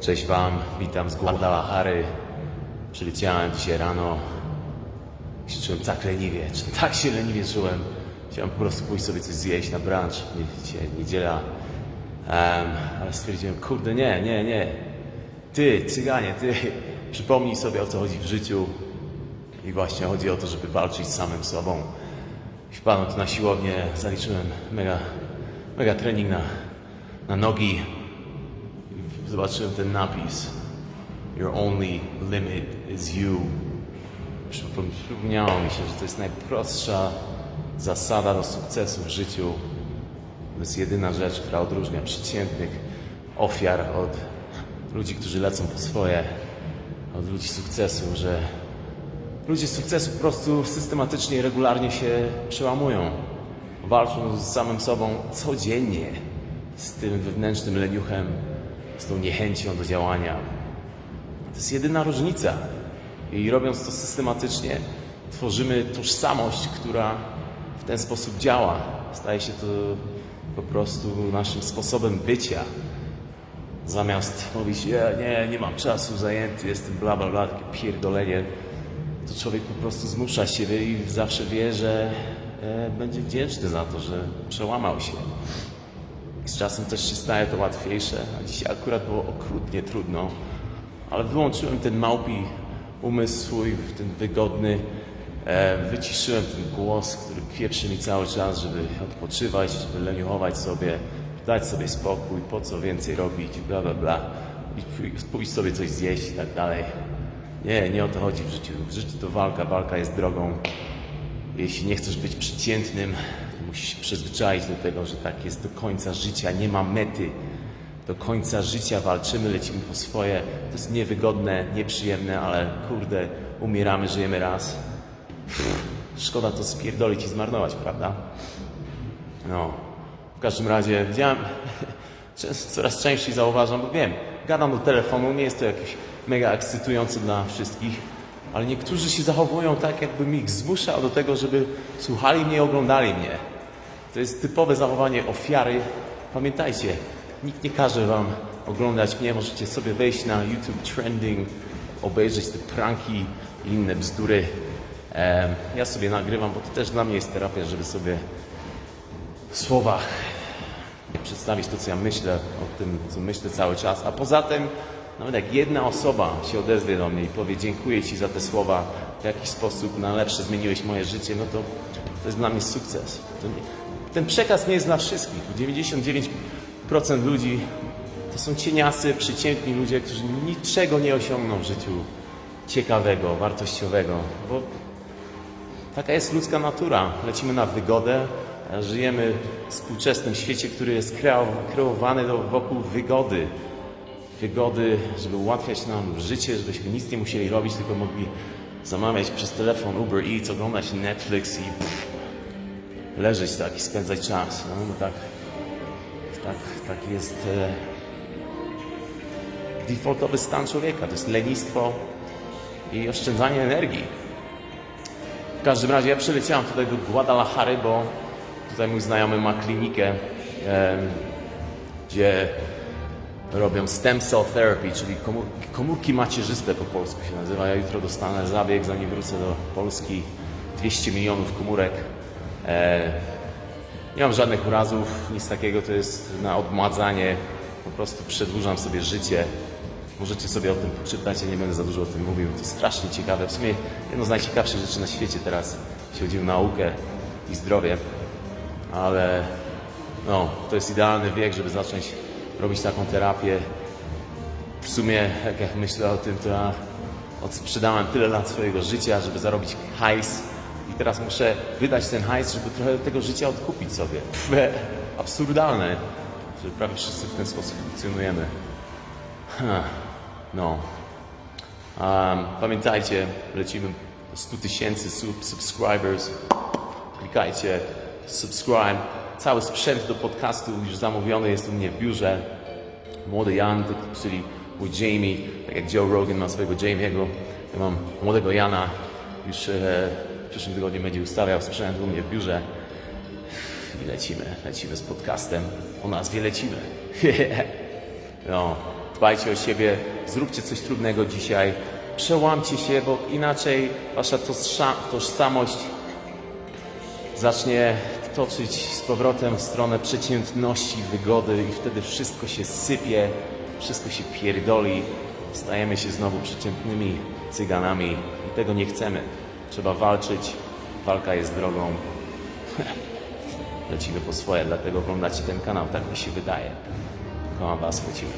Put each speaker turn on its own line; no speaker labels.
Cześć Wam, witam z Guadalajary. Przyleciałem dzisiaj rano. Się czułem tak leniwie, tak się leniwie czułem. Chciałem po prostu pójść sobie coś zjeść na brunch. Dzisiaj niedziela. Em, ale stwierdziłem, kurde, nie, nie, nie. Ty, cyganie, ty, przypomnij sobie o co chodzi w życiu. I właśnie chodzi o to, żeby walczyć z samym sobą. I wpadłem tu na siłownię, zaliczyłem mega, mega trening na, na nogi. Zobaczyłem ten napis. Your only limit is you. Przypom- Przypomniało mi się, że to jest najprostsza zasada do sukcesu w życiu. To jest jedyna rzecz, która odróżnia przeciętnych ofiar od ludzi, którzy lecą po swoje, od ludzi sukcesu, że ludzie sukcesu po prostu systematycznie i regularnie się przełamują. Walczą z samym sobą codziennie, z tym wewnętrznym leniuchem, z tą niechęcią do działania. To jest jedyna różnica. I robiąc to systematycznie, tworzymy tożsamość, która w ten sposób działa. Staje się to po prostu naszym sposobem bycia. Zamiast mówić, nie, nie, nie mam czasu, zajęty jestem, bla, bla, bla, takie pierdolenie, to człowiek po prostu zmusza siebie i zawsze wie, że e, będzie wdzięczny za to, że przełamał się. Z czasem też się staje to łatwiejsze, a dzisiaj akurat było okrutnie trudno, ale wyłączyłem ten małpi umysł swój, ten wygodny, e, wyciszyłem ten głos, który pieprzy mi cały czas, żeby odpoczywać, żeby leniuchować sobie, dać sobie spokój, po co więcej robić, bla bla bla, i pój- pójść sobie coś zjeść i tak dalej. Nie, nie o to chodzi w życiu. W życiu to walka, walka jest drogą. Jeśli nie chcesz być przeciętnym, musisz się przyzwyczaić do tego, że tak jest do końca życia, nie ma mety. Do końca życia walczymy, lecimy po swoje. To jest niewygodne, nieprzyjemne, ale kurde, umieramy, żyjemy raz. Szkoda to spierdolić i zmarnować, prawda? No, w każdym razie widziałem, coraz częściej zauważam, bo wiem, gadam do telefonu, nie jest to jakieś mega ekscytujące dla wszystkich, ale niektórzy się zachowują tak, jakbym ich zmuszał do tego, żeby słuchali mnie, oglądali mnie. To jest typowe zachowanie ofiary. Pamiętajcie, nikt nie każe wam oglądać mnie, możecie sobie wejść na YouTube Trending, obejrzeć te pranki i inne bzdury. Ja sobie nagrywam, bo to też dla mnie jest terapia, żeby sobie w słowach przedstawić to, co ja myślę o tym, co myślę cały czas. A poza tym, nawet jak jedna osoba się odezwie do mnie i powie dziękuję Ci za te słowa, w jakiś sposób na lepsze zmieniłeś moje życie, no to to jest dla mnie sukces. Ten przekaz nie jest dla wszystkich. 99% ludzi to są cieniasy, przeciętni ludzie, którzy niczego nie osiągną w życiu ciekawego, wartościowego, bo Taka jest ludzka natura. Lecimy na wygodę, żyjemy w współczesnym świecie, który jest kreo- kreowany wokół wygody. Wygody, żeby ułatwiać nam życie, żebyśmy nic nie musieli robić, tylko mogli zamawiać przez telefon Uber Eats, oglądać Netflix i pff, leżeć tak i spędzać czas. No, tak, tak, tak jest e, defaultowy stan człowieka. To jest lenistwo i oszczędzanie energii. W każdym razie ja przyleciałem tutaj do Guadalajary, bo tutaj mój znajomy ma klinikę, em, gdzie robią stem cell therapy, czyli komórki, komórki macierzyste po polsku się nazywa. Ja jutro dostanę zabieg, zanim wrócę do Polski. 200 milionów komórek. E, nie mam żadnych urazów, nic takiego, to jest na odmładzanie. Po prostu przedłużam sobie życie. Możecie sobie o tym poczytać, ja nie będę za dużo o tym mówił. To jest strasznie ciekawe. W sumie jedno z najciekawszych rzeczy na świecie teraz, jeśli chodzi o naukę i zdrowie. Ale no, to jest idealny wiek, żeby zacząć robić taką terapię. W sumie, jak, myślę o tym, to ja odsprzedałem tyle lat swojego życia, żeby zarobić hajs i teraz muszę wydać ten hajs, żeby trochę tego życia odkupić sobie. Pff, absurdalne, że prawie wszyscy w ten sposób funkcjonujemy. No. Um, pamiętajcie, lecimy do 100 tysięcy sub subscribers. Klikajcie subscribe. Cały sprzęt do podcastu już zamówiony jest u mnie w biurze. Młody Jan, czyli mój Jamie, tak jak Joe Rogan ma swojego Jamie'ego. Ja mam młodego Jana. Już e, w przyszłym tygodniu będzie ustawiał sprzęt u mnie w biurze. I lecimy, lecimy z podcastem. O nazwie lecimy. no. dbajcie o siebie, zróbcie coś trudnego dzisiaj, przełamcie się, bo inaczej wasza tożsamość zacznie toczyć z powrotem w stronę przeciętności, wygody i wtedy wszystko się sypie, wszystko się pierdoli, stajemy się znowu przeciętnymi cyganami i tego nie chcemy. Trzeba walczyć, walka jest drogą. Lecimy po swoje, dlatego oglądacie ten kanał, tak mi się wydaje. Kocham was, lecimy.